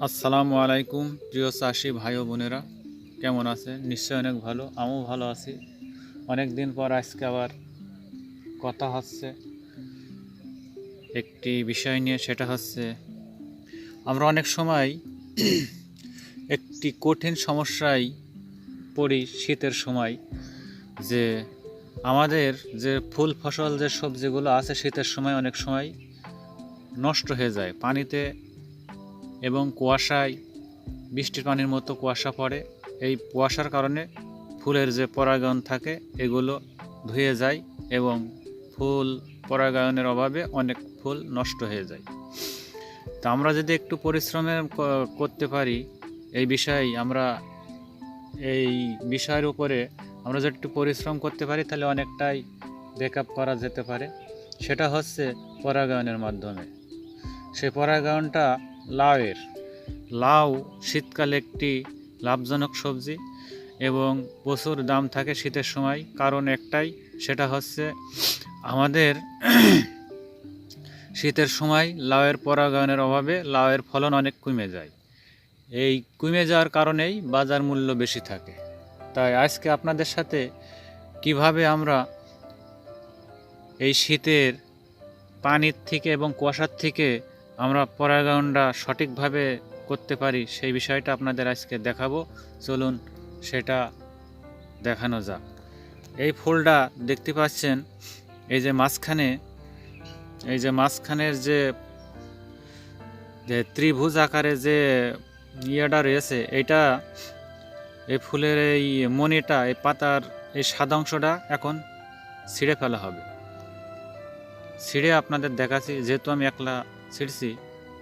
আসসালামু আলাইকুম, প্রিয় চাষি ভাই বোনেরা। কেমন আছে নিশ্চয়ই অনেক ভালো, আমিও ভালো আছি। অনেক দিন পর আজকে আবার কথা হচ্ছে। একটি বিষয় নিয়ে, সেটা হচ্ছে, আমরা অনেক সময় একটি কঠিন সমস্যায় পড়ি শীতের সময়। যে আমাদের যে ফুল ফসল, যে সবজিগুলো আছে শীতের সময় অনেক সময় নষ্ট হয়ে যায়। পানিতে এবং কুয়াশায়, বৃষ্টির পানির মতো কুয়াশা পড়ে। এই কুয়াশার কারণে ফুলের যে পরাগায়ন থাকে, এগুলো ধুয়ে যায় এবং ফুল পরাগায়নের অভাবে অনেক ফুল নষ্ট হয়ে যায়। তা আমরা যদি একটু পরিশ্রমের করতে পারি, এই বিষয়ে আমরা, এই বিষয়ের উপরে আমরা যদি একটু পরিশ্রম করতে পারি, তাহলে অনেকটাই বেকআপ করা যেতে পারে। সেটা হচ্ছে পরাগায়নের মাধ্যমে। সেই পরাগায়নটা লাউয়ের। লাউ শীতকালে একটি লাভজনক সবজি এবং প্রচুর দাম থাকে শীতের সময়। কারণ একটাই, সেটা হচ্ছে আমাদের শীতের সময় লাউয়ের পরাগায়নের অভাবে লাউয়ের ফলন অনেক কমে যায়। এই কমে যাওয়ার কারণেই বাজার মূল্য বেশি থাকে। তাই আজকে আপনাদের সাথে কীভাবে আমরা এই শীতের পানির থেকে এবং কুয়াশার থেকে আমরা পরাগায়নটা সঠিকভাবে করতে পারি, সেই বিষয়টা আপনাদের আজকে দেখাবো। চলুন সেটা দেখানো যাক। এই ফুলটা দেখতে পাচ্ছেন, এই যে মাঝখানে, এই যে মাঝখানের যে ত্রিভুজ আকারে যে ইয়েটা রয়েছে, এইটা, এই ফুলের এই মনিটা এই পাতার এই সাদা অংশটা এখন ছিঁড়ে ফেলা হবে। ছিঁড়ে আপনাদের দেখাচ্ছি, যেহেতু আমি একলা ছিঁড়ছি,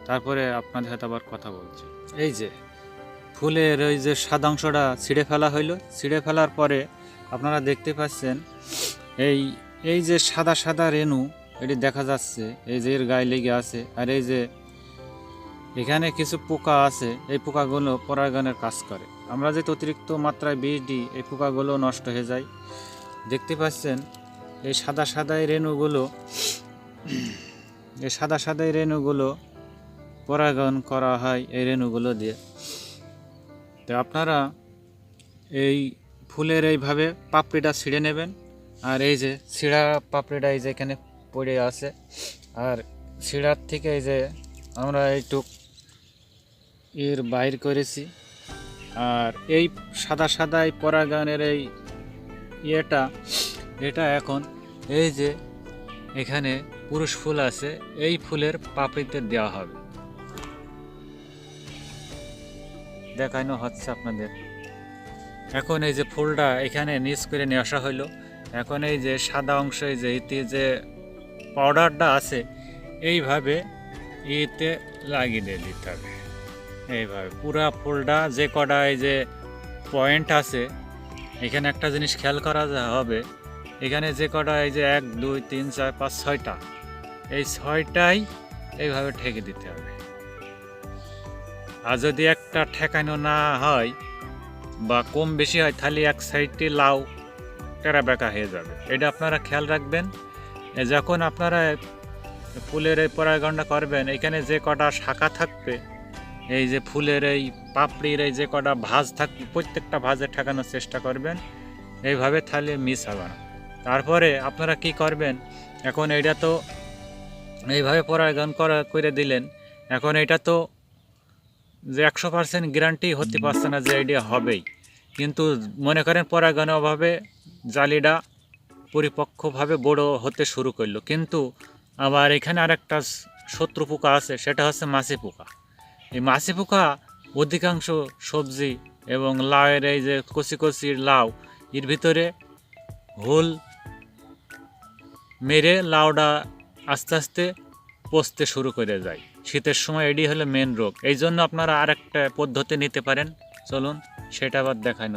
তারপরে আপনাদের সাথে আবার কথা বলছি। এই যে, ফুলের ওই যে সাদা অংশটা ছিঁড়ে ফেলা হইল, ছিঁড়ে ফেলার পরে আপনারা দেখতে পাচ্ছেন, এই এই যে সাদা সাদা রেণু, এটি দেখা যাচ্ছে, এই যে এর গায়ে লেগে আছে, আর এই যে এখানে কিছু পোকা আছে, এই পোকাগুলো পরাগায়নের কাজ করে। আমরা যে অতিরিক্ত মাত্রায় বিষ দিই, এই পোকাগুলো নষ্ট হয়ে যায়। দেখতে পাচ্ছেন, এই সাদা সাদা রেণুগুলো এই সাদা সাদা এই রেণুগুলো পরাগায়ন করা হয়, এই রেণুগুলো দিয়ে। তো আপনারা এই ফুলের এইভাবে পাপড়িটা ছিঁড়ে নেবেন, আর এই যে ছিঁড়া পাপড়িটা এই যে এখানে পড়ে আছে, আর ছিঁড়ার থেকে এই যে আমরা এইটুক এর বাইর করেছি, আর এই সাদা সাদা এই পরাগায়নের এই ইয়েটা, এটা এখন এই যে এখানে পুরুষ ফুল আছে, এই ফুলের পাপড়িতে দেওয়া হবে। দেখানো হচ্ছে আপনাদের। এখন এই যে ফুলটা এখানে নিচ করে নিয়ে আসা হইল। এখন এই যে সাদা অংশ এই যে ইতি যে পাউডারটা আছে, এইভাবে ইতে লাগিয়ে দিতে হবে। এইভাবে পুরা ফুলটা যে কটা এই যে পয়েন্ট আছে, এখানে একটা জিনিস খেয়াল করা হবে এখানে যে কটা এই যে এক, দুই, তিন, চার, পাঁচ, ছয়টা। এই ছয়টাই এইভাবে ঠেকে দিতে হবে। আর যদি একটা ঠেকানো না হয় বা কম বেশি হয়, তাহলে এক সাইডটি লাউ টেরা বেঁকা হয়ে যাবে। এটা আপনারা খেয়াল রাখবেন। যখন আপনারা ফুলের এই পরাগণটা করবেন, এখানে যে কটা শাখা থাকবে, এই যে ফুলের এই পাপড়ির এই যে কটা ভাঁজ থাকবে প্রত্যেকটা ভাঁজে ঠেকানোর চেষ্টা করবেন। এইভাবে তাহলে মিস হবে না। তারপরে আপনারা কি করবেন? এখন এটা তো এইভাবে পরাগায়ন করা করে দিলেন। এখন এটা তো যে একশো পার্সেন্ট গ্যারান্টি হতে পারছে না যে আইডিয়া হবেই। কিন্তু মনে করেন পরাগায়নের অভাবে জালিটা পরিপক্কভাবে বড় হতে শুরু করল। কিন্তু আবার এখানে আরেকটা শত্রু পোকা আছে, সেটা হচ্ছে মাছি পোকা। এই মাছি পোকা অধিকাংশ সবজি এবং লাউয়ের এই যে কচি কচি লাউ, এর ভিতরে হোল মেরে লাউডা আস্তে আস্তে পচতে শুরু করে যায় শীতের সময় এটি হলো মেন রোগ। এই জন্য আপনারা আর একটা পদ্ধতি নিতে পারেন। চলুন, সেটা আবার দেখানো